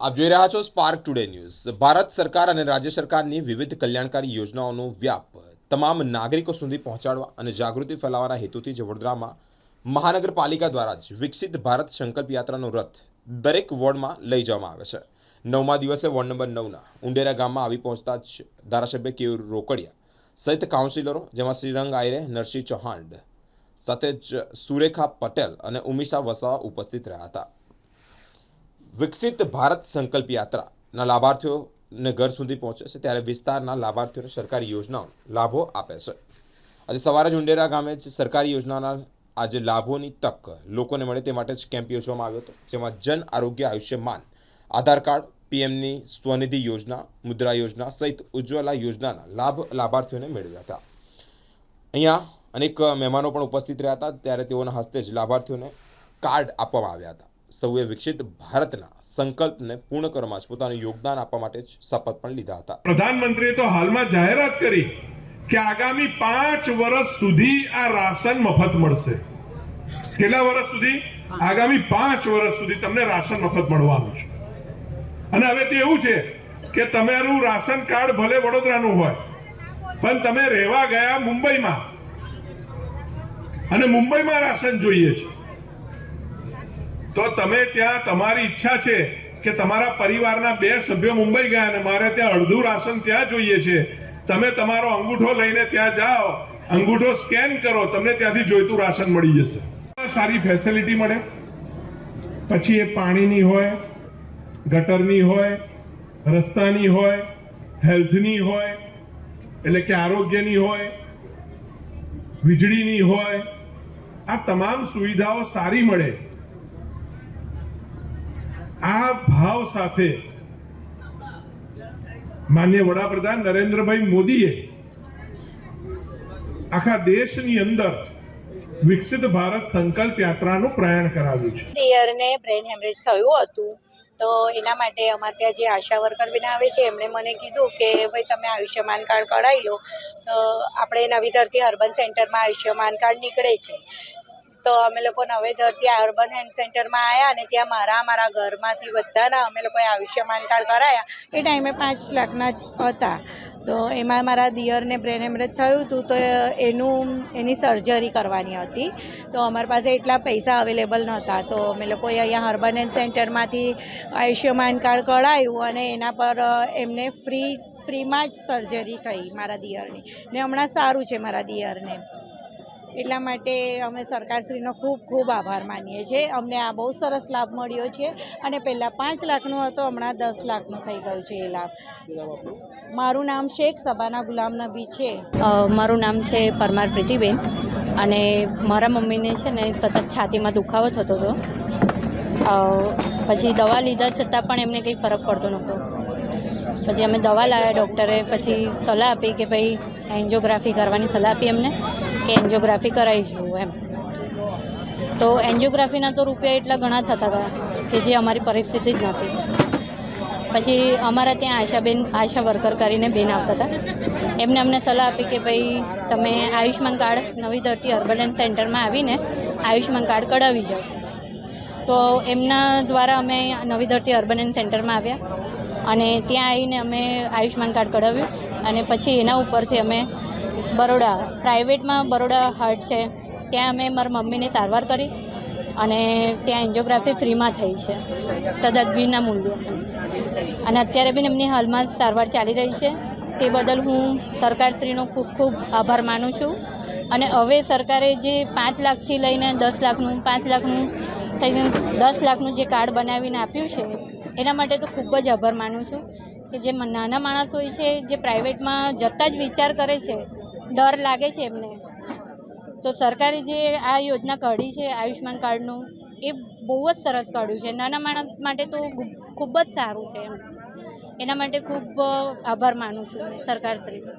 આપ જોઈ રહ્યા છો સ્પાર્ક ટુડે ન્યૂઝ ભારત સરકાર અને રાજ્ય સરકારની વિવિધ કલ્યાણકારી યોજનાઓનો વ્યાપ તમામ નાગરિકો સુધી પહોંચાડવા અને જાગૃતિ ફેલાવવાના હેતુથી જ વડોદરામાં મહાનગરપાલિકા દ્વારા જ વિકસિત ભારત સંકલ્પ યાત્રાનો રથ દરેક વોર્ડમાં લઈ જવામાં આવે છે. નવમા દિવસે વોર્ડ નંબર નવના ઉંડેરા ગામમાં આવી પહોંચતા જ ધારાસભ્ય કેયુર રોકડિયા સહિત કાઉન્સિલરો, જેમાં શ્રીરંગ આયરે, નરસિંહ ચૌહાણ સાથે જ સુરેખા પટેલ અને ઉમિશા વસાવા ઉપસ્થિત રહ્યા હતા. વિકસિત ભારત સંકલ્પ યાત્રાના લાભાર્થીઓને ઘર સુધી પહોંચે છે ત્યારે વિસ્તારના લાભાર્થીઓને સરકારી યોજનાઓ લાભો આપે છે. આજે સવારે ઝુંડેરા ગામે જ સરકારી યોજનાના આજે લાભોની તક લોકોને મળે તે માટે જ કેમ્પ યોજવામાં આવ્યો હતો, જેમાં જન આરોગ્ય આયુષ્યમાન, આધાર કાર્ડ, પીએમની સ્વનિધિ યોજના, મુદ્રા યોજના સહિત ઉજ્જવલા યોજનાના લાભ લાભાર્થીઓને મેળવ્યા હતા. અહીંયા અનેક મહેમાનો પણ ઉપસ્થિત રહ્યા હતા, ત્યારે તેઓના હસ્તે જ લાભાર્થીઓને કાર્ડ આપવામાં આવ્યા હતા. સૌએ વિકસિત ભારતના સંકલ્પને પૂર્ણ કરવામાં જ પોતાનું યોગદાન આપવા માટે જ શપથ પણ લીધા હતા. પ્રધાનમંત્રીએ તો હાલમાં જાહેરાત કરી કે આગામી પાંચ વર્ષ સુધી આ રાશન મફત મળશે. કેટલા વર્ષ સુધી? આગામી પાંચ વર્ષ સુધી તમને રાશન મફત મળવાનું છે. અને હવે તે એવું છે કે તમારું રાશન કાર્ડ ભલે વડોદરાનું હોય પણ તમે રહેવા ગયા મુંબઈમાં. અને મુંબઈમાં રાશન જોઈએ છે. તો તમે ત્યાં તમારી ઈચ્છા છે કે તમારા પરિવારના બે સભ્યો મુંબઈ ગયા અને મારે ત્યાં અડધું રાશન ત્યાં જોઈએ છે. તમે તમારો અંગૂઠો લઈને ત્યાં જાઓ, અંગૂઠો સ્કેન કરો, તમને ત્યાંથી જોઈતું રાશન મળી જશે. સારી ફેસિલિટી મળે. પછી એ પાણીની હોય, ગટરની હોય, રસ્તાની હોય હેલ્થની હોય, એટલે કે આરોગ્યની હોય, વીજળીની હોય, આ તમામ સુવિધાઓ સારી મળે. આ ભાવ સાથે માન્ય વડાપ્રધાન નરેન્દ્રભાઈ મોદીએ આખા દેશની અંદર વિકસિત ભારત સંકલ્પ યાત્રાનું પ્રયાણ કરાવ્યું છે. દિયરને બ્રેન હેમરેજ થયું હતું. તો એના માટે અમારે ત્યાં જે આશા વર્કર બેન આવે છે, એમણે મને કીધું કે, ભાઈ, તમે આયુષ્યમાન કાર્ડ કઢાવી લો. તો આપણે નવી ધરતી અર્બન સેન્ટરમાં આયુષ્યમાન કાર્ડ નીકળે છે. તો અમે લોકો નવે ત્યાં અર્બન હેલ્થ સેન્ટરમાં આવ્યા અને ત્યાં મારા મારા ઘરમાંથી બધાના અમે લોકોએ આયુષ્યમાન કાર્ડ કરાયા. એ ટાઈમે પાંચ લાખના હતા. તો એમાં મારા દિયરને બ્રેન હેમરેજ થયું હતું, તો એનું, એની સર્જરી કરવાની હતી. તો અમારી પાસે એટલા પૈસા અવેલેબલ નહોતા. તો અમે લોકોએ અહીંયા અર્બન હેલ્થ સેન્ટરમાંથી આયુષ્યમાન કાર્ડ કઢાયું અને એના પર એમને ફ્રી ફ્રીમાં જ સર્જરી થઈ મારા દિયરની. ને હમણાં સારું છે મારા દિયરને. એટલા માટે અમે સરકારશ્રીનો ખૂબ ખૂબ આભાર માનીએ છીએ. અમને આ બહુ સરસ લાભ મળ્યો છે અને પહેલાં પાંચ લાખનો હતો હમણાં દસ લાખનું થઈ ગયું છે એ લાભ. મારું નામ શેખ સભાના ગુલામ નબી છે મારું નામ છે પરમાર પ્રીતિબેન અને મારા મમ્મીને છે ને સતત છાતીમાં દુખાવો થતો હતો. અ, પછી દવા લીધા છતાં પણ એમને કંઈ ફરક પડતો નહોતો. પછી અમે દવા લાવ્યા ડૉક્ટરે પછી સલાહ આપી કે ભાઈ એન્જિયોગ્રાફી કરવાની સલાહ આપી એમને. કે એન્જિયોગ્રાફી કરાવીશું એમ. તો એન્જિયોગ્રાફીના તો રૂપિયા એટલા ઘણા થતા હતા કે જે અમારી પરિસ્થિતિ જ નહોતી. પછી અમારા ત્યાં આશાબેન, આશા વર્કર કરીને બેન આવતા હતા. એમને અમને સલાહ આપી કે ભાઈ, તમે આયુષ્માન કાર્ડ, નવી ધરતી અર્બન હેલ્થ સેન્ટરમાં આવીને આયુષ્માન કાર્ડ કઢાવી જાઓ. તો એમના દ્વારા અમે નવી ધરતી અર્બન હેલ્થ સેન્ટરમાં આવ્યા. અને ત્યાં આવીને અમે આયુષ્યમાન કાર્ડ કઢાવ્યું અને પછી એના ઉપરથી અમે બરોડા, પ્રાઇવેટમાં બરોડા હાર્ટ છે, ત્યાં અમે મારા મમ્મીને સારવાર કરી અને ત્યાં એન્જિયોગ્રાફી ફ્રીમાં થઈ છે તદબીના મૂલ્ય. અને અત્યારે બી એમની હાલમાં સારવાર ચાલી રહી છે. તે બદલ હું સરકારશ્રીનો ખૂબ ખૂબ આભાર માનું છું. અને હવે સરકારે જે પાંચ લાખથી લઈને દસ લાખનું, પાંચ લાખનું થઈને દસ લાખનું જે કાર્ડ બનાવીને આપ્યું છે એના માટે તો ખૂબ જ આભાર માનું છું કે જે નાના માણસ હોય છે, જે પ્રાઇવેટમાં જતાં જ વિચાર કરે છે, ડર લાગે છે એમને. તો સરકારે જે આ યોજના કાઢી છે, આયુષ્યમાન કાર્ડનું, એ બહુ જ સરસ કાઢ્યું છે. નાના માણસ માટે તો ખૂબ જ સારું છે એમ. એના માટે ખૂબ આભાર માનું છું સરકારશ્રીનો.